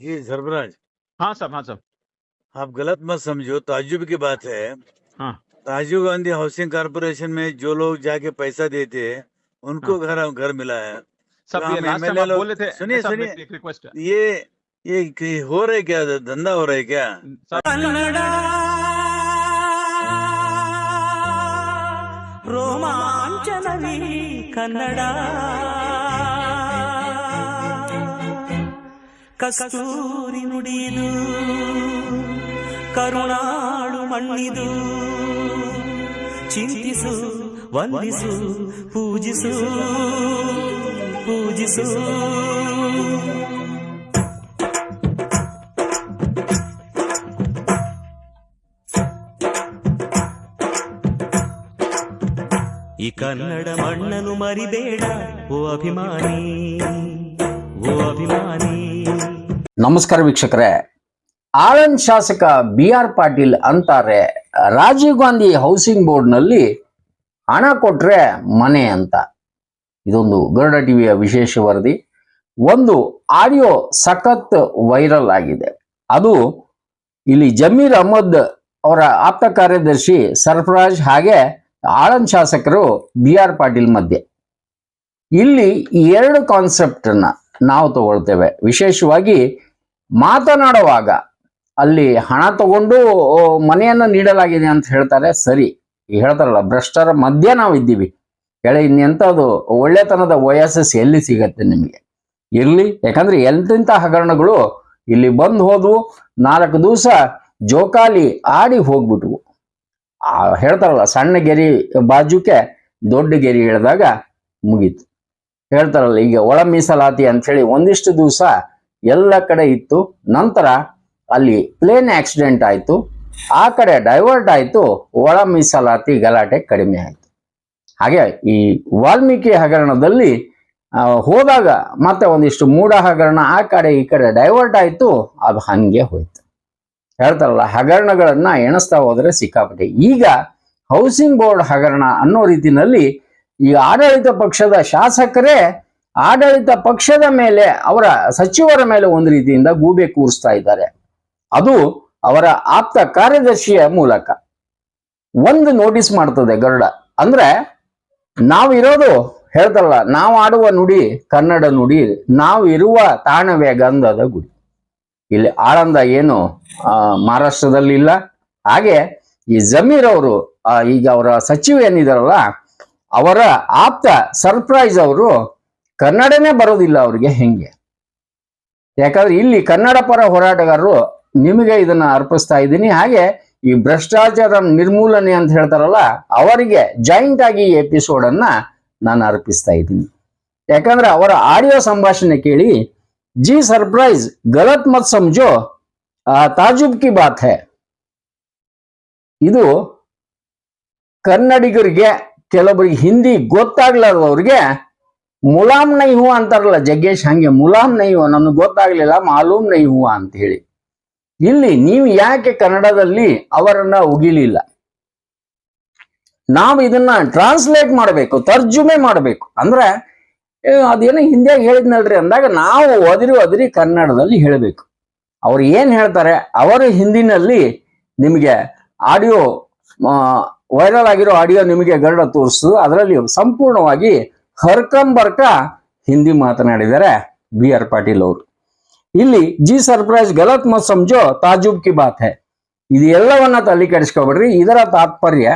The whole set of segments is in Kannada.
जी सरबराज हाँ साहब हाँ साहब आप गलत मत समझो ताजुब की बात है। हाँ। राजीव गांधी हाउसिंग कारपोरेशन में जो लोग जाके पैसा देते हैं उनको घर हाँ। घर मिला है। सब तो बोले थे सुनिए सुनिए। ये ये हो रहा है क्या धंधा हो रहा है क्या रोमांचन कन्नड़ा। ಕಸ್ತೂರಿ ನುಡಿದು ಕರುಣಾಳು ಮಣ್ಣಿದು ಚಿಂತಿಸು ವಂದಿಸು ಪೂಜಿಸು ಪೂಜಿಸು ಈ ಕನ್ನಡ ಮಣ್ಣನ್ನು ಮರಿಬೇಡ ಓ ಅಭಿಮಾನಿ ಓ ಅಭಿಮಾನಿ ನಮಸ್ಕಾರ ವೀಕ್ಷಕರೇ. ಆಳಂದ್ ಶಾಸಕ ಬಿ ಆರ್ ಪಾಟೀಲ್ ಅಂತಾರೆ, ರಾಜೀವ್ ಗಾಂಧಿ ಹೌಸಿಂಗ್ ಬೋರ್ಡ್ನಲ್ಲಿ ಹಣ ಕೊಟ್ರೆ ಮನೆ ಅಂತ. ಇದೊಂದು ಗರುಡ ಟಿವಿಯ ವಿಶೇಷ ವರದಿ. ಒಂದು ಆಡಿಯೋ ಸಖತ್ ವೈರಲ್ ಆಗಿದೆ. ಅದು ಇಲ್ಲಿ ಜಮೀರ್ ಅಹಮದ್ ಅವರ ಆಪ್ತ ಕಾರ್ಯದರ್ಶಿ ಸರ್ಫರಾಜ್ ಹಾಗೆ ಆಳಂದ್ ಶಾಸಕರು ಬಿ ಆರ್ ಪಾಟೀಲ್ ಮಧ್ಯೆ. ಇಲ್ಲಿ ಎರಡು ಕಾನ್ಸೆಪ್ಟ್ ಅನ್ನ ನಾವು ತಗೊಳ್ತೇವೆ. ವಿಶೇಷವಾಗಿ ಮಾತನಾಡುವಾಗ ಅಲ್ಲಿ ಹಣ ತಗೊಂಡು ಮನೆಯನ್ನು ನೀಡಲಾಗಿದೆ ಅಂತ ಹೇಳ್ತಾರೆ. ಸರಿ. ಹೇಳ್ತಾರಲ್ಲ, ಭ್ರಷ್ಟರ ಮಧ್ಯೆ ನಾವು ಇದ್ದೀವಿ. ಹೇಳಿ, ಇನ್ನೆಂಥದ್ದು? ಒಳ್ಳೆತನದ ವಯಸ್ಸಸ್ ಎಲ್ಲಿ ಸಿಗತ್ತೆ ನಿಮಗೆ? ಇರಲಿ. ಯಾಕಂದ್ರೆ ಎಂತೆಂಥ ಹಗರಣಗಳು ಇಲ್ಲಿ ಬಂದು ಹೋದ್ವು. ನಾಲ್ಕು ದಿವಸ ಜೋಕಾಲಿ ಆಡಿ ಹೋಗ್ಬಿಟ್ವು. ಆ, ಹೇಳ್ತಾರಲ್ಲ, ಸಣ್ಣ ಗೆರಿ ಬಾಜುಕೆ ದೊಡ್ಡ ಗೆರಿ ಹೇಳಿದಾಗ ಮುಗೀತು. ಹೇಳ್ತಾರಲ್ಲ, ಈಗ ಒಳ ಮೀಸಲಾತಿ ಅಂಥೇಳಿ ಒಂದಿಷ್ಟು ದಿವಸ ಎಲ್ಲ ಕಡೆ ಇತ್ತು. ನಂತರ ಅಲ್ಲಿ ಪ್ಲೇನ್ ಆಕ್ಸಿಡೆಂಟ್ ಆಯಿತು. ಆ ಕಡೆ ಡೈವರ್ಟ್ ಆಯಿತು. ಒಳ ಮೀಸಲಾತಿ ಗಲಾಟೆ ಕಡಿಮೆ ಆಯಿತು. ಹಾಗೆ ಈ ವಾಲ್ಮೀಕಿ ಹಗರಣದಲ್ಲಿ ಹೋದಾಗ ಮತ್ತೆ ಒಂದಿಷ್ಟು ಮೂಢ ಹಗರಣ ಆ ಕಡೆ ಈ ಕಡೆ ಡೈವರ್ಟ್ ಆಯಿತು. ಅದು ಹಂಗೆ ಹೋಯ್ತು. ಹೇಳ್ತಾರಲ್ಲ, ಹಗರಣಗಳನ್ನ ಎಣಿಸ್ತಾ ಹೋದ್ರೆ ಸಿಕ್ಕಾಪಟ್ಟೆ. ಈಗ ಹೌಸಿಂಗ್ ಬೋರ್ಡ್ ಹಗರಣ ಅನ್ನೋ ರೀತಿಯಲ್ಲಿ ಈ ಆಡಳಿತ ಪಕ್ಷದ ಶಾಸಕರೇ ಆಡಳಿತ ಪಕ್ಷದ ಮೇಲೆ, ಅವರ ಸಚಿವರ ಮೇಲೆ ಒಂದು ರೀತಿಯಿಂದ ಗೂಬೆ ಕೂರಿಸ್ತಾ ಇದ್ದಾರೆ. ಅದು ಅವರ ಆಪ್ತ ಕಾರ್ಯದರ್ಶಿಯ ಮೂಲಕ. ಒಂದು ನೋಟಿಸ್ ಮಾಡ್ತದೆ ಗರುಡ. ಅಂದ್ರೆ ನಾವಿರೋದು ಹೇಳ್ತಾರಲ್ಲ ನಾವು ಆಡುವ ನುಡಿ ಕನ್ನಡ ನುಡಿ, ನಾವು ಇರುವ ತಾಣವೇ ಗಂಧದ ಗುಡಿ. ಇಲ್ಲಿ ಆಳಂದ ಏನು ಮಹಾರಾಷ್ಟ್ರದಲ್ಲಿ ಇಲ್ಲ. ಹಾಗೆ ಈ ಜಮೀರ್ ಅವರು ಈಗ ಅವರ ಸಚಿವ ಏನಿದಾರಲ್ಲ, ಅವರ ಆಪ್ತ ಸರ್ಪ್ರೈಸ್ ಅವರು ಕನ್ನಡನೇ ಬರೋದಿಲ್ಲ ಅವ್ರಿಗೆ ಹೆಂಗೆ? ಯಾಕಂದ್ರೆ ಇಲ್ಲಿ ಕನ್ನಡ ಪರ ಹೋರಾಟಗಾರರು ನಿಮಗೆ ಇದನ್ನ ಅರ್ಪಿಸ್ತಾ ಇದ್ದೀನಿ. ಹಾಗೆ ಈ ಭ್ರಷ್ಟಾಚಾರ ನಿರ್ಮೂಲನೆ ಅಂತ ಹೇಳ್ತಾರಲ್ಲ ಅವರಿಗೆ ಜಾಯಿಂಟ್ ಆಗಿ ಈ ಎಪಿಸೋಡ್ ಅನ್ನ ನಾನು ಅರ್ಪಿಸ್ತಾ ಇದ್ದೀನಿ. ಯಾಕಂದ್ರೆ ಅವರ ಆಡಿಯೋ ಸಂಭಾಷಣೆ ಕೇಳಿ ಜಿ ಸರ್ಪ್ರೈಸ್ ಗಲತ್ ಮತ್ ಆ, ತಾಜುಬ್ ಕಿ ಬಾತ್ ಹೇ. ಇದು ಕನ್ನಡಿಗರಿಗೆ ಕೆಲವರಿಗೆ ಹಿಂದಿ ಗೊತ್ತಾಗ್ಲಾರ್ದವ್ರಿಗೆ ಮುಲಾಮ್ ನೈ ಹೂ ಅಂತಾರಲ್ಲ ಜಗ್ಗೇಶ್ ಹಂಗೆ, ಮುಲಾಮ್ ನೈ ಹೂ ನಮ್ಗೆ ಗೊತ್ತಾಗ್ಲಿಲ್ಲ, ಮಾಲೂಮ್ ನೈ ಹೂವ ಅಂತ ಹೇಳಿ. ಇಲ್ಲಿ ನೀವು ಯಾಕೆ ಕನ್ನಡದಲ್ಲಿ ಅವರನ್ನ ಉಗಿಲಿಲ್ಲ? ನಾವು ಇದನ್ನ ಟ್ರಾನ್ಸ್ಲೇಟ್ ಮಾಡಬೇಕು, ತರ್ಜುಮೆ ಮಾಡಬೇಕು. ಅಂದ್ರೆ ಅದೇನೋ ಹಿಂದಿಯಾಗಿ ಹೇಳಿದ್ನಲ್ರಿ ಅಂದಾಗ ನಾವು ಒದರಿ ಒದರಿ ಕನ್ನಡದಲ್ಲಿ ಹೇಳಬೇಕು. ಅವ್ರು ಏನ್ ಹೇಳ್ತಾರೆ, ಅವರು ಹಿಂದಿನಲ್ಲಿ ನಿಮಗೆ ಆಡಿಯೋ ವೈರಲ್ ಆಗಿರೋ ಆಡಿಯೋ ನಿಮಗೆ ಗರಡ ತೋರಿಸು, ಅದರಲ್ಲಿ ಸಂಪೂರ್ಣವಾಗಿ ಹರ್ಕಂಬರ್ಕ ಹಿಂದಿ ಮಾತನಾಡಿದ್ದಾರೆ ಬಿ ಆರ್ ಪಾಟೀಲ್ ಅವರು. ಇಲ್ಲಿ ಜಿ ಸರ್ಪ್ರೈಸ್ ಗಲತ್ ಮತ್ ಸಮಜೋ ತಾಜುಬ್ ಕಿ ಬಾತ್ ಹೇ. ಇದು ಎಲ್ಲವನ್ನ ತಲೆ ಕೆಡಿಸ್ಕೊಬೇಡ್ರಿ, ಇದರ ತಾತ್ಪರ್ಯ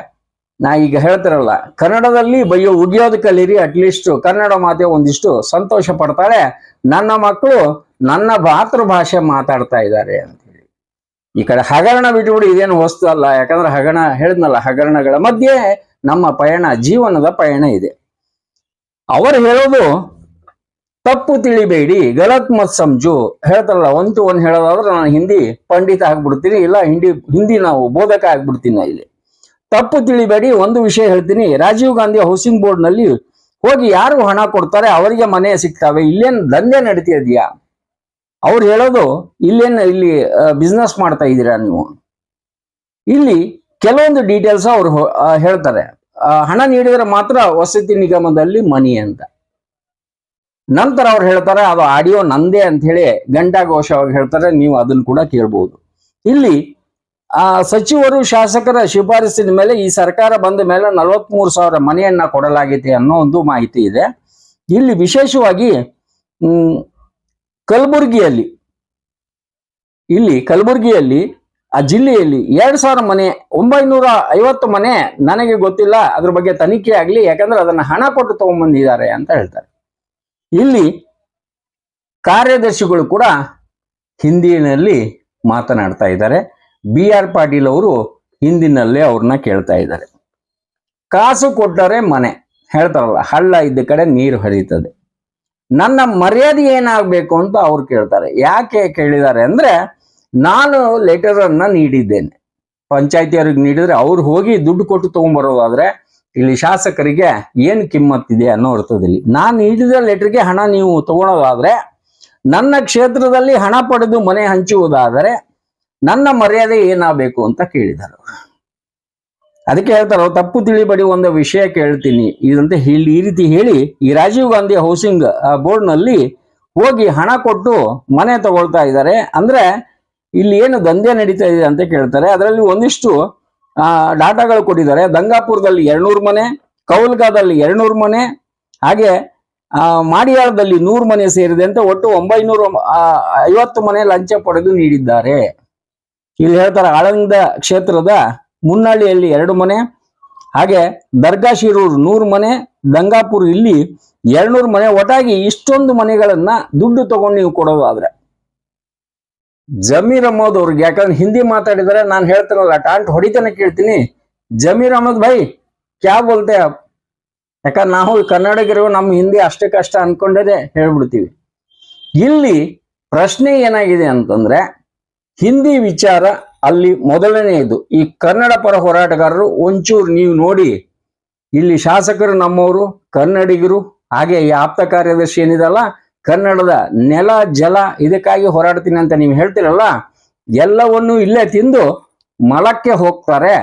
ನಾ ಈಗ ಹೇಳ್ತಿರಲ್ಲ, ಕನ್ನಡದಲ್ಲಿ ಬೈಯೋ ಉಗಿಯೋದು ಕಲೀರಿ ಅಟ್ಲೀಸ್ಟ್ ಕನ್ನಡ ಮಾತೆ ಒಂದಿಷ್ಟು ಸಂತೋಷ ಪಡ್ತಾಳೆ, ನನ್ನ ಮಕ್ಕಳು ನನ್ನ ಮಾತೃಭಾಷೆ ಮಾತಾಡ್ತಾ ಇದ್ದಾರೆ ಅಂತ ಹೇಳಿ. ಈ ಕಡೆ ಹಗರಣ ಬಿಟ್ಬಿಡಿ, ಇದೇನು ವಸ್ತು ಅಲ್ಲ, ಯಾಕಂದ್ರೆ ಹಗರಣ ಹೇಳಿದ್ನಲ್ಲ, ಹಗರಣಗಳ ಮಧ್ಯೆ ನಮ್ಮ ಪಯಣ, ಜೀವನದ ಪಯಣ ಇದೆ. ಅವರು ಹೇಳೋದು ತಪ್ಪು ತಿಳಿಬೇಡಿ, ಗಲತ್ ಮತ್ ಸಂಜು ಹೇಳ್ತಾರಲ್ಲ ಒಂದು ಒನ್ ಹೇಳೋದಾದ್ರೆ ನಾನು ಹಿಂದಿ ಪಂಡಿತ ಆಗ್ಬಿಡ್ತೀನಿ, ಇಲ್ಲ ಹಿಂದಿ ಹಿಂದಿ ನಾವು ಬೋಧಕ ಆಗ್ಬಿಡ್ತೀನಿ ಇಲ್ಲಿ. ತಪ್ಪು ತಿಳಿಬೇಡಿ, ಒಂದು ವಿಷಯ ಹೇಳ್ತೀನಿ. ರಾಜೀವ್ ಗಾಂಧಿ ಹೌಸಿಂಗ್ ಬೋರ್ಡ್ನಲ್ಲಿ ಹೋಗಿ ಯಾರು ಹಣ ಕೊಡ್ತಾರೆ, ಅವರಿಗೆ ಮನೆ ಸಿಗ್ತಾವೆ, ಇಲ್ಲೇನು ದಂಧೆ ನಡೀತಿದ್ಯಾ ಅವ್ರು ಹೇಳೋದು, ಇಲ್ಲೇನು ಇಲ್ಲಿ ಬಿಸ್ನೆಸ್ ಮಾಡ್ತಾ ಇದ್ದೀರಾ ನೀವು? ಇಲ್ಲಿ ಕೆಲವೊಂದು ಡೀಟೇಲ್ಸ್ ಅವ್ರು ಹೇಳ್ತಾರೆ. ಹಣ ನೀಡಿದರೆ ಮಾತ್ರ ವಸತಿ ನಿಗಮದಲ್ಲಿ ಮನಿ ಅಂತ. ನಂತರ ಅವ್ರು ಹೇಳ್ತಾರೆ, ಅದು ಆಡಿಯೋ ನಂದೇ ಅಂತ ಹೇಳಿ ಘಂಟಾಘೋಷವಾಗಿ ಹೇಳ್ತಾರೆ, ನೀವು ಅದನ್ನ ಕೂಡ ಕೇಳ್ಬೋದು. ಇಲ್ಲಿ, ಆ, ಸಚಿವರು, ಶಾಸಕರ ಶಿಫಾರಸಿನ ಮೇಲೆ ಈ ಸರ್ಕಾರ ಬಂದ ಮೇಲೆ ನಲವತ್ಮೂರು ಸಾವಿರ ಮನೆಯನ್ನ ಕೊಡಲಾಗಿದೆ ಅನ್ನೋ ಒಂದು ಮಾಹಿತಿ ಇದೆ. ಇಲ್ಲಿ ವಿಶೇಷವಾಗಿ ಕಲಬುರಗಿಯಲ್ಲಿ, ಇಲ್ಲಿ ಕಲಬುರಗಿಯಲ್ಲಿ ಆ ಜಿಲ್ಲೆಯಲ್ಲಿ ಎರಡ್ ಸಾವಿರ ಮನೆ, ಒಂಬೈನೂರ ಐವತ್ತು ಮನೆ ನನಗೆ ಗೊತ್ತಿಲ್ಲ. ಅದ್ರ ಬಗ್ಗೆ ತನಿಖೆ ಆಗ್ಲಿ, ಯಾಕಂದ್ರೆ ಅದನ್ನ ಹಣ ಕೊಟ್ಟು ತಗೊಂಡ್ಬಂದಿದ್ದಾರೆ ಅಂತ ಹೇಳ್ತಾರೆ. ಇಲ್ಲಿ ಕಾರ್ಯದರ್ಶಿಗಳು ಕೂಡ ಹಿಂದಿನಲ್ಲಿ ಮಾತನಾಡ್ತಾ ಇದ್ದಾರೆ. ಬಿ ಆರ್ ಪಾಟೀಲ್ ಅವರು ಹಿಂದಿನಲ್ಲೇ ಅವ್ರನ್ನ ಕೇಳ್ತಾ ಇದ್ದಾರೆ. ಕಾಸು ಕೊಟ್ಟರೆ ಮನೆ, ಹೇಳ್ತಾರಲ್ಲ, ಹಳ್ಳ ಇದ್ದ ಕಡೆ ನೀರು ಹರಿಯುತ್ತದೆ. ನನ್ನ ಮರ್ಯಾದೆ ಏನಾಗಬೇಕು ಅಂತ ಅವ್ರು ಕೇಳ್ತಾರೆ. ಯಾಕೆ ಕೇಳಿದ್ದಾರೆ ಅಂದ್ರೆ ನಾನು ಲೆಟರ್ ಅನ್ನ ನೀಡಿದ್ದೇನೆ. ಪಂಚಾಯತಿಯವ್ರಿಗೆ ನೀಡಿದ್ರೆ ಅವ್ರು ಹೋಗಿ ದುಡ್ಡು ಕೊಟ್ಟು ತಗೊಂಡ್ಬರೋದಾದ್ರೆ ಇಲ್ಲಿ ಶಾಸಕರಿಗೆ ಏನ್ ಕಿಮ್ಮತ್ತಿದೆ ಅನ್ನೋ ಅರ್ಥದಲ್ಲಿ. ನಾನು ನೀಡಿದ ಲೆಟರ್ಗೆ ಹಣ ನೀವು ತಗೊಳೋದಾದ್ರೆ, ನನ್ನ ಕ್ಷೇತ್ರದಲ್ಲಿ ಹಣ ಪಡೆದು ಮನೆ ಹಂಚುವುದಾದರೆ ನನ್ನ ಮರ್ಯಾದೆ ಏನಾಗಬೇಕು ಅಂತ ಕೇಳಿದರು. ಅದಕ್ಕೆ ಹೇಳ್ತಾರೋ ತಪ್ಪು ತಿಳಿಬಡಿ ಒಂದು ವಿಷಯ ಕೇಳ್ತೀನಿ. ಇದಂತೆ ಹೇಳಿ, ಈ ರೀತಿ ಹೇಳಿ ಈ ರಾಜೀವ್ ಗಾಂಧಿ ಹೌಸಿಂಗ್ ಬೋರ್ಡ್ನಲ್ಲಿ ಹೋಗಿ ಹಣ ಕೊಟ್ಟು ಮನೆ ತಗೊಳ್ತಾ ಇದ್ದಾರೆ. ಅಂದ್ರೆ ಇಲ್ಲಿ ಏನು ದಂಧೆ ನಡೀತಾ ಇದೆ ಅಂತ ಕೇಳ್ತಾರೆ. ಅದರಲ್ಲಿ ಒಂದಿಷ್ಟು ಡಾಟಾಗಳು ಕೊಟ್ಟಿದ್ದಾರೆ. ದಂಗಾಪುರದಲ್ಲಿ ಎರಡ್ನೂರು ಮನೆ, ಕೌಲ್ಗಾದಲ್ಲಿ ಎರಡ್ನೂರು ಮನೆ, ಹಾಗೆ ಮಾಡಿಯಾಳದಲ್ಲಿ ನೂರು ಮನೆ ಸೇರಿದೆ ಅಂತ ಒಟ್ಟು ಒಂಬೈನೂರು ಐವತ್ತು ಮನೆ ಲಂಚ ಪಡೆದು ನೀಡಿದ್ದಾರೆ. ಇಲ್ಲಿ ಹೇಳ್ತಾರೆ, ಆಳಂದ ಕ್ಷೇತ್ರದ ಮುನ್ನಳ್ಳಿಯಲ್ಲಿ ಎರಡು ಮನೆ, ಹಾಗೆ ದರ್ಗಾ ಶಿರೂರು ನೂರು ಮನೆ ದಂಗಾಪುರ್ ಇಲ್ಲಿ ಎರಡ್ನೂರು ಮನೆ. ಒಟ್ಟಾಗಿ ಇಷ್ಟೊಂದು ಮನೆಗಳನ್ನ ದುಡ್ಡು ತಗೊಂಡು ನೀವು ಕೊಡೋದಾದ್ರೆ. ಜಮೀರ್ ಅಹಮದ್ ಅವ್ರಿಗೆ, ಯಾಕಂದ್ರೆ ಹಿಂದಿ ಮಾತಾಡಿದರೆ ನಾನು ಹೇಳ್ತೀನಲ್ಲ ಟಾಂಟ್ ಹೊಡಿತಾನೆ ಕೇಳ್ತೀನಿ. ಜಮೀರ್ ಅಹಮದ್ ಭಾಯ್, ಕ್ಯಾ ಬೋಲ್ತೆ ಯಾಕಂದ್ರೆ ನಾವು ಕನ್ನಡಿಗರು ನಮ್ಮ ಹಿಂದಿ ಅಷ್ಟೇ ಕಷ್ಟ ಅನ್ಕೊಂಡೇ ಹೇಳ್ಬಿಡ್ತೀವಿ. ಇಲ್ಲಿ ಪ್ರಶ್ನೆ ಏನಾಗಿದೆ ಅಂತಂದ್ರೆ, ಹಿಂದಿ ವಿಚಾರ ಅಲ್ಲಿ ಮೊದಲನೆಯದು ಈ ಕನ್ನಡ ಪರ ಹೋರಾಟಗಾರರು ಒಂಚೂರು ನೀವು ನೋಡಿ, ಇಲ್ಲಿ ಶಾಸಕರು ನಮ್ಮವರು, ಕನ್ನಡಿಗರು, ಹಾಗೆ ಈ ಆಪ್ತ ಕಾರ್ಯದರ್ಶಿ ಏನಿದಲ್ಲ ಕನ್ನಡದ ನೆಲ, ಜಲ ಇದಕ್ಕಾಗಿ ಹೋರಾಡ್ತೀನಿ ಅಂತ ನೀವು ಹೇಳ್ತೀರಲ್ಲ, ಎಲ್ಲವನ್ನು ಇಲ್ಲೇ ತಿಂದು ಮಲಕ್ಕೆ ಹೋಗ್ತಾರೆ,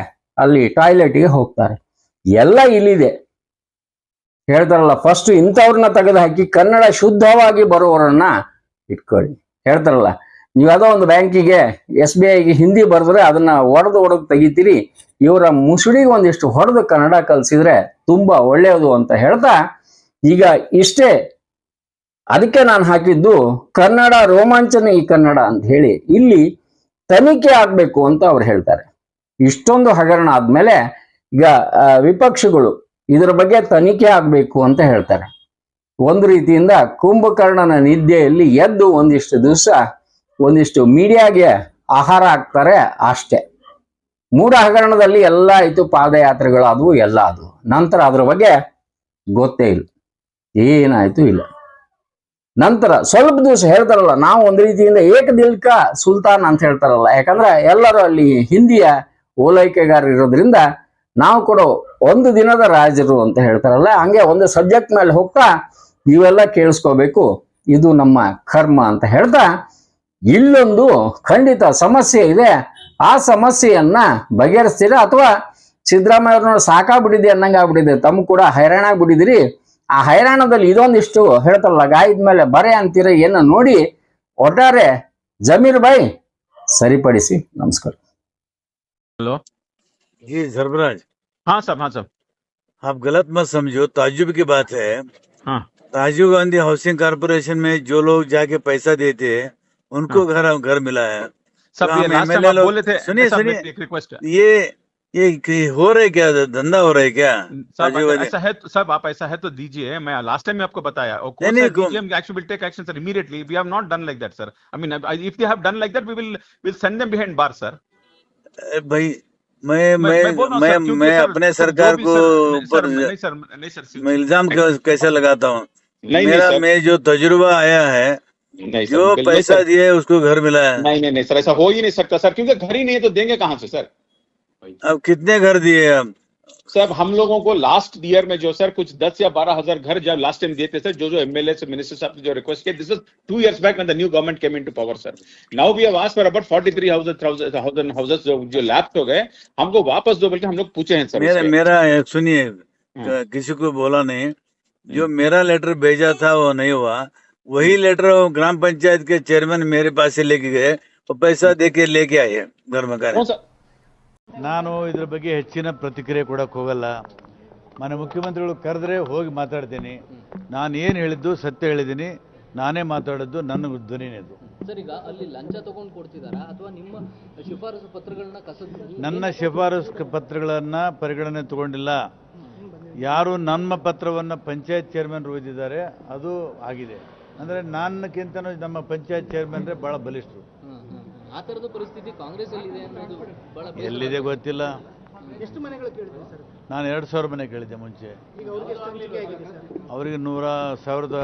ಅಲ್ಲಿ ಟಾಯ್ಲೆಟ್ಗೆ ಹೋಗ್ತಾರೆ. ಎಲ್ಲ ಇಲ್ಲಿದೆ. ಹೇಳ್ತಾರಲ್ಲ ಫಸ್ಟ್ ಇಂಥವ್ರನ್ನ ತೆಗೆದು ಹಾಕಿ ಕನ್ನಡ ಶುದ್ಧವಾಗಿ ಬರೋರನ್ನ ಇಟ್ಕೊಳ್ಳಿ. ಹೇಳ್ತಾರಲ್ಲ, ನೀವು ಯಾವುದೋ ಒಂದು ಬ್ಯಾಂಕಿಗೆ, ಎಸ್ ಬಿ ಐಗೆ ಹಿಂದಿ ಬರೆದ್ರೆ ಅದನ್ನ ಹೊಡೆದು ಹೊಡೆದು ತೆಗಿತೀರಿ, ಇವರ ಮುಸುಡಿಗೆ ಒಂದಿಷ್ಟು ಹೊಡೆದು ಕನ್ನಡ ಕಲಿಸಿದ್ರೆ ತುಂಬಾ ಒಳ್ಳೆಯದು ಅಂತ ಹೇಳ್ತಾ, ಈಗ ಇಷ್ಟೇ ಅದಕ್ಕೆ ನಾನು ಹಾಕಿದ್ದು ಕನ್ನಡ ರೋಮಾಂಚನ ಈ ಕನ್ನಡ ಅಂತ ಹೇಳಿ ಇಲ್ಲಿ ತನಿಖೆ ಆಗ್ಬೇಕು ಅಂತ ಅವ್ರು ಹೇಳ್ತಾರೆ. ಇಷ್ಟೊಂದು ಹಗರಣ ಆದ್ಮೇಲೆ ಈಗ ವಿಪಕ್ಷಗಳು ಇದರ ಬಗ್ಗೆ ತನಿಖೆ ಆಗ್ಬೇಕು ಅಂತ ಹೇಳ್ತಾರೆ. ಒಂದು ರೀತಿಯಿಂದ ಕುಂಭಕರ್ಣನ ನಿದ್ದೆಯಲ್ಲಿ ಎದ್ದು ಒಂದಿಷ್ಟು ದಿವಸ ಒಂದಿಷ್ಟು ಮೀಡಿಯಾಗೆ ಆಹಾರ ಹಾಕ್ತಾರೆ ಅಷ್ಟೇ. ಮೂಢ ಹಗರಣದಲ್ಲಿ ಎಲ್ಲ ಆಯ್ತು, ಪಾದಯಾತ್ರೆಗಳಾದವು, ಎಲ್ಲ ಅದು ನಂತರ ಅದ್ರ ಬಗ್ಗೆ ಗೊತ್ತೇ ಇಲ್ಲ. ಏನಾಯ್ತು ಇಲ್ಲ. ನಂತರ ಸ್ವಲ್ಪ ದಿವಸ ಹೇಳ್ತಾರಲ್ಲ, ನಾವು ಒಂದು ರೀತಿಯಿಂದ ಏಕದಿಲ್ಕ ಸುಲ್ತಾನ್ ಅಂತ ಹೇಳ್ತಾರಲ್ಲ. ಯಾಕಂದ್ರೆ ಎಲ್ಲರೂ ಅಲ್ಲಿ ಹಿಂದಿಯ ಓಲೈಕೆಗಾರ ಇರೋದ್ರಿಂದ ನಾವು ಕೂಡ ಒಂದು ದಿನದ ರಾಜರು ಅಂತ ಹೇಳ್ತಾರಲ್ಲ, ಹಂಗೆ ಒಂದು ಸಬ್ಜೆಕ್ಟ್ ಮೇಲೆ ಹೋಗ್ತಾ ಇವೆಲ್ಲ ಕೇಳಿಸ್ಕೋಬೇಕು. ಇದು ನಮ್ಮ ಕರ್ಮ ಅಂತ ಹೇಳ್ತಾ ಇಲ್ಲೊಂದು ಖಂಡಿತ ಸಮಸ್ಯೆ ಇದೆ. ಆ ಸಮಸ್ಯೆಯನ್ನ ಬಗೆಹರಿಸ್ತೀರಾ ಅಥವಾ ಸಿದ್ದರಾಮಯ್ಯ ಅವ್ರನ್ನ ಸಾಕಾಗ್ಬಿಟ್ಟಿದೆ ಅನ್ನಂಗಾಗ್ಬಿಟ್ಟಿದೆ? ತಮ್ಮ ಕೂಡ ಹೈರಾಣ ಆಗ್ಬಿಟ್ಟಿದಿರಿ ಆ ಹೈರಾಣದಲ್ಲಿ ಇದೊಂದಿಷ್ಟು ಹೇಳ್ತಾರಲ್ಲ ಗಾಯದ ಮೇಲೆ ಬರೆ ಅಂತೀರ ಏನೋ ನೋಡಿ ಒಟ್ಟಾರೆ ಜಮೀರ್ ಬಾಯ್ ಸರಿಪಡಿಸಿ ನಮಸ್ಕಾರ जी सरबराज हाँ साहब हाँ साहब आप गलत मत समझो ताजुब की बात है हाँ। राजीव गांधी हाउसिंग कारपोरेशन में जो लोग जाके पैसा देते हैं उनको घर घर मिला है साहब तो ये हम लास्ट टाइम MLA आप लोग- बोले थे सुनिए, साहब, सुनिए। एक- एक रिक्वेस्ट है ये ये हो रहा है क्या धंधा हो रहा है क्या? साहब ऐसा है तो साहब आप ऐसा है तो दीजिए मैं लास्ट टाइम आपको बताया। और नहीं, नहीं, action will take action sir immediately we have not done like that sir I mean if they have done like that we will will send them behind bar sir भाई मैं मैं मैं मैं मैं मैं अपने सरकार को ऊपर मैं इल्ज़ाम कैसे लगाता हूँ? मेरा मैं जो तजुर्बा आया है नहीं जो पैसा दिया है उसको घर मिला है। नहीं नहीं नहीं सर ऐसा हो ही नहीं सकता सर क्योंकि घर ही नहीं है तो देंगे कहाँ से सर अब कितने घर दिए अब सर हम लोगों को लास्ट ईयर में जो सर कुछ दस या बारह हज़ार घर जब लास्ट टाइम दिए थे सर जो जो एमएलए से मिनिस्टर साहब ने जो रिक्वेस्ट किया this was two years back when the new government came into power sir now we have asked for about 43000 houses जो जो लैप्स हो गए हमको वापस दो बल्कि हम लोग पूछे हैं सर मेरा मेरा सुनिए हम्म। किसी को बोला नहीं जो मेरा लेटर भेजा था वो नहीं हुआ वही लेटर ग्राम पंचायत के चेयरमैन मेरे पास से लेके गए और पैसा दे के लेके आए घर सा ನಾನು ಇದ್ರ ಬಗ್ಗೆ ಹೆಚ್ಚಿನ ಪ್ರತಿಕ್ರಿಯೆ ಕೊಡಕ್ಕೆ ಹೋಗಲ್ಲ. ಮನೆ ಮುಖ್ಯಮಂತ್ರಿಗಳು ಕರೆದ್ರೆ ಹೋಗಿ ಮಾತಾಡ್ತೀನಿ. ನಾನು ಏನು ಹೇಳಿದ್ದು ಸತ್ಯ ಹೇಳಿದ್ದೀನಿ. ನಾನೇ ಮಾತಾಡೋದು ನನ್ನ ಧ್ವನಿನೇ ಅದು. ಸರ್ ಈಗ ಅಲ್ಲಿ ಲಂಚ ತಗೊಂಡು ಕೊಡ್ತಿದಾರಾ? ಅಥವಾ ನಿಮ್ಮ ಶಿಫಾರಸು ಪತ್ರಗಳನ್ನ ಕಸ ನನ್ನ ಶಿಫಾರಸು ಪತ್ರಗಳನ್ನು ಪರಿಗಣನೆ ತಗೊಂಡಿಲ್ಲ. ಯಾರು ನಮ್ಮ ಪತ್ರವನ್ನು ಪಂಚಾಯತ್ ಚೇರ್ಮನ್ ಓದಿದ್ದಾರೆ ಅದು ಆಗಿದೆ. ಅಂದರೆ ನನ್ನಕ್ಕಿಂತನೂ ನಮ್ಮ ಪಂಚಾಯತ್ ಚೇರ್ಮನ್ರೇ ಭಾಳ ಬಲಿಷ್ಠರು ಆ ತರದ ಪರಿಸ್ಥಿತಿ ಕಾಂಗ್ರೆಸ್ ಅಲ್ಲಿ ಇದೆ ಅನ್ನೋದು ಬಹಳ ಬೇಸರ. ಎಲ್ಲಿದೆ ಗೊತ್ತಿಲ್ಲ. ಎಷ್ಟು ಮನೆಗಳು ಕೇಳಿದ್ರಿ ಸರ್? ನಾನು ಎರಡು ಸಾವಿರ ಮನೆ ಕೇಳಿದ್ದೆ ಮುಂಚೆ. ಈಗ ಅವ್ರಿಗೆ ಎಷ್ಟು ಹಂಚಿಕೆ ಆಗಿದೆ ಸರ್? ಅವರಿಗೆ ನೂರ ಸಾವಿರದ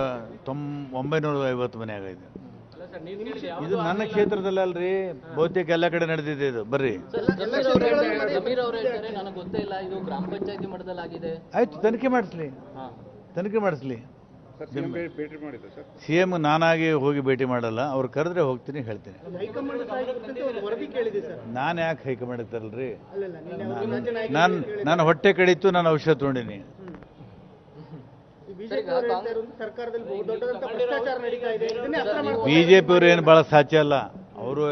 ತೊಂಬ ಒಂಬೈನೂರ ಐವತ್ತು ಮನೆ ಆಗೈತೆ. ಇದು ನನ್ನ ಕ್ಷೇತ್ರದಲ್ಲಿ ಅಲ್ರಿ. ಬಹುತೇಕ ಎಲ್ಲ ಕಡೆ ನಡೆದಿದೆ ಇದು. ಬರ್ರಿ. ಸರ್ ಜಮೀರ್ ಅವ್ರು ಹೇಳ್ತಾರೆ ಜಮೀರ್ ಅವ್ರು ಹೇಳ್ತಾರೆ ನನಗೆ ಗೊತ್ತೇ ಇಲ್ಲ ಇದು ಗ್ರಾಮ ಪಂಚಾಯತಿ ಮಟ್ಟದಲ್ಲಿ ಆಗಿದೆ ಆಯ್ತು ತನಿಖೆ ಮಾಡಿಸ್ಲಿ. ಹಾ. ತನಿಖೆ ಮಾಡಿಸ್ಲಿ. ಸಿ ಎಂ ನಾನಾಗಿ ಹೋಗಿ ಭೇಟಿ ಮಾಡಲ್ಲ ಅವ್ರು ಕರೆದ್ರೆ ಹೋಗ್ತೀನಿ ಹೇಳ್ತೀನಿ. ನಾನು ಯಾಕೆ ಹೈಕಮಾಂಡ್ ಇರ್ತಾರಲ್ರಿ ನಾನು ನಾನು ಹೊಟ್ಟೆ ಕಡಿತು ನಾನು ಔಷಧ ತೊಗೊಂಡಿನಿ. ಬಿಜೆಪಿ ಅವರು ಸರ್ಕಾರದಲ್ಲಿ ಬಹು ದೊಡ್ಡದಂತ ಭ್ರಷ್ಟಾಚಾರ ನಡೀತಾ ಇದೆ ಇದನ್ನೇ ಅಸ್ತ್ರ ಮಾಡ್ಕೊಂಡು ಬಿ ಜೆ ಪಿಯವರು ಏನು ಭಾಳ ಸಾಧ್ಯ ಅಲ್ಲ. ಅವರು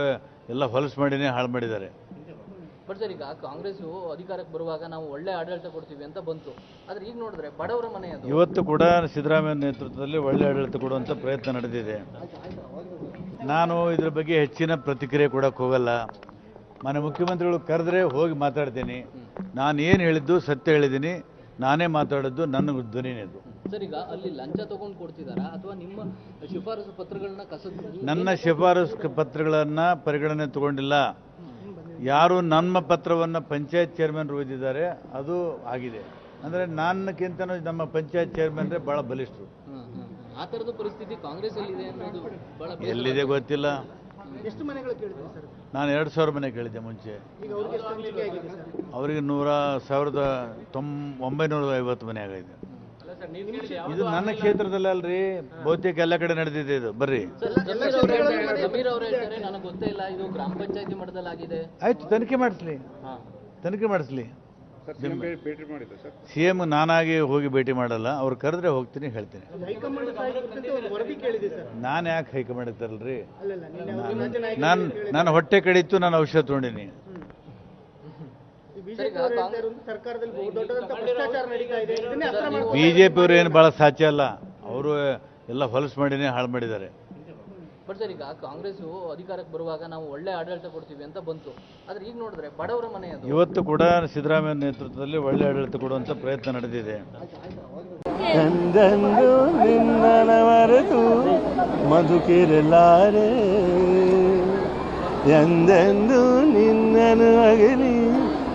ಎಲ್ಲ ಹೊಲಸು ಮಾಡಿನೇ ಹಾಳು ಮಾಡಿದ್ದಾರೆ. ಬಟ್ ಸರ್ ಈಗ ಕಾಂಗ್ರೆಸ್ ಅಧಿಕಾರಕ್ಕೆ ಬರುವಾಗ ನಾವು ಒಳ್ಳೆ ಆಡಳಿತ ಕೊಡ್ತೀವಿ ಅಂತ ಬಂತು. ಆದರೆ ಈಗ ನೋಡಿದ್ರೆ ಬಡವರ ಮನೆ ಇವತ್ತು ಕೂಡ ಸಿದ್ದರಾಮಯ್ಯ ನೇತೃತ್ವದಲ್ಲಿ ಒಳ್ಳೆ ಆಡಳಿತ ಕೊಡುವಂಥ ಪ್ರಯತ್ನ ನಡೆದಿದೆ. ನಾನು ಇದ್ರ ಬಗ್ಗೆ ಹೆಚ್ಚಿನ ಪ್ರತಿಕ್ರಿಯೆ ಕೊಡಕ್ಕೆ ಹೋಗಲ್ಲ. ಮನೆ ಮುಖ್ಯಮಂತ್ರಿಗಳು ಕರೆದ್ರೆ ಹೋಗಿ ಮಾತಾಡ್ತೀನಿ. ನಾನು ಏನು ಹೇಳಿದ್ದು ಸತ್ಯ ಹೇಳಿದ್ದೀನಿ. ನಾನೇ ಮಾತಾಡೋದು ನನ್ನ ಧ್ವನಿನೇ ಅದು ಸರ್ ಈಗ ಅಲ್ಲಿ ಲಂಚ ತಗೊಂಡು ಕೊಡ್ತಿದಾರಾ? ಅಥವಾ ನಿಮ್ಮ ಶಿಫಾರಸು ಪತ್ರಗಳನ್ನ ಕಸ ನನ್ನ ಶಿಫಾರಸು ಪತ್ರಗಳನ್ನು ಪರಿಗಣನೆ ತಗೊಂಡಿಲ್ಲ. ಯಾರು ನಮ್ಮ ಪತ್ರವನ್ನು ಪಂಚಾಯತ್ ಚೇರ್ಮನ್ ಓದಿದ್ದಾರೆ ಅದು ಆಗಿದೆ. ಅಂದರೆ ನಾನಕ್ಕಿಂತ ನಮ್ಮ ಪಂಚಾಯತ್ ಚೇರ್ಮನ್ರೇ ಭಾಳ ಬಲಿಷ್ಠರು. ಆ ತರದ ಪರಿಸ್ಥಿತಿ ಕಾಂಗ್ರೆಸ್ ಅಲ್ಲಿ ಇದೆ ಅನ್ನೋದು ಬಹಳ ಬೇಸರ. ಎಲ್ಲಿದೆ ಗೊತ್ತಿಲ್ಲ. ಎಷ್ಟು ಮನೆಗಳು ಕೇಳಿದ್ರಿ ಸರ್? ನಾನು ಎರಡು ಸಾವಿರ ಮನೆ ಕೇಳಿದ್ದೆ ಮುಂಚೆ. ಈಗ ಅವ್ರಿಗೆ ಎಷ್ಟು ಹಂಚಿಕೆ ಆಗಿದೆ ಅವರಿಗೆ ನೂರ ಸಾವಿರದ ತೊಂಬ ಒಂಬೈನೂರ ಐವತ್ತು ಮನೆ ಆಗೈತೆ ಇದು ನನ್ನ ಕ್ಷೇತ್ರದಲ್ಲಿ ಅಲ್ರಿ ಬಹುತೇಕ ಎಲ್ಲ ಕಡೆ ನಡೆದಿದೆ ಇದು. ಬರ್ರಿ. ಸರ್ ಜಮೀರ್ ಹೇಳ್ತಾರೆ ಜಮೀರ್ ಅವ್ರು ಹೇಳ್ತಾರೆ. ನನಗೆ ಗೊತ್ತೇ ಇಲ್ಲ ಇದು ಗ್ರಾಮ ಪಂಚಾಯತಿ ಮಟ್ಟದಲ್ಲಾಗಿದೆ ಆಯ್ತು ತನಿಖೆ ಮಾಡಿಸ್ಲಿ. ಹಾ. ತನಿಖೆ ಮಾಡಿಸ್ಲಿ. ಸಿ ಎಂ ನಾನಾಗಿ ಹೋಗಿ ಭೇಟಿ ಮಾಡಲ್ಲ ಅವ್ರು ಕರೆದ್ರೆ ಹೋಗ್ತೀನಿ ಹೇಳ್ತೀನಿ. ನಾನು ಯಾಕೆ ಹೈಕಮಾಂಡ್ ಇರ್ತಾರಲ್ರಿ ನಾನು ನಾನು ಹೊಟ್ಟೆ ಕಡಿತು ನಾನು ಔಷಧ ತೊಗೊಂಡಿನಿ. ಬಿಜೆಪಿ ಅವರು ಸರ್ಕಾರದಲ್ಲಿ ಬಹು ದೊಡ್ಡದಂತ ಭ್ರಷ್ಟಾಚಾರ ನಡೀತಾ ಇದೆ. ಇದನ್ನೇ ಅಸ್ತ್ರ ಮಾಡ್ಕೊಂಡು ಬಿ ಜೆ ಪಿಯವರು ಏನು ಬಹಳ ಸಾಧ್ಯ ಅಲ್ಲ? ಅವರು ಎಲ್ಲ ಹೊಲಸು ಮಾಡಿನೇ ಹಾಳು ಮಾಡಿದ್ದಾರೆ. ಬಟ್ ಸರ್ ಈಗ ಕಾಂಗ್ರೆಸ್ ಅಧಿಕಾರಕ್ಕೆ ಬರುವಾಗ ನಾವು ಒಳ್ಳೆ ಆಡಳಿತ ಕೊಡ್ತೀವಿ ಅಂತ ಬಂತು. ಆದ್ರೆ ಈಗ ನೋಡಿದ್ರೆ ಬಡವರ ಮನೆ ಅದು. ಇವತ್ತು ಕೂಡ ಸಿದ್ದರಾಮಯ್ಯ ನೇತೃತ್ವದಲ್ಲಿ ಒಳ್ಳೆ ಆಡಳಿತ ಕೊಡುವಂತ ಪ್ರಯತ್ನ ನಡೆದಿದೆ. ಮಧುಕಿರಲಾರೆ ಎಂದೆಂದು ನಿನ್ನನು ಅಗಲಿ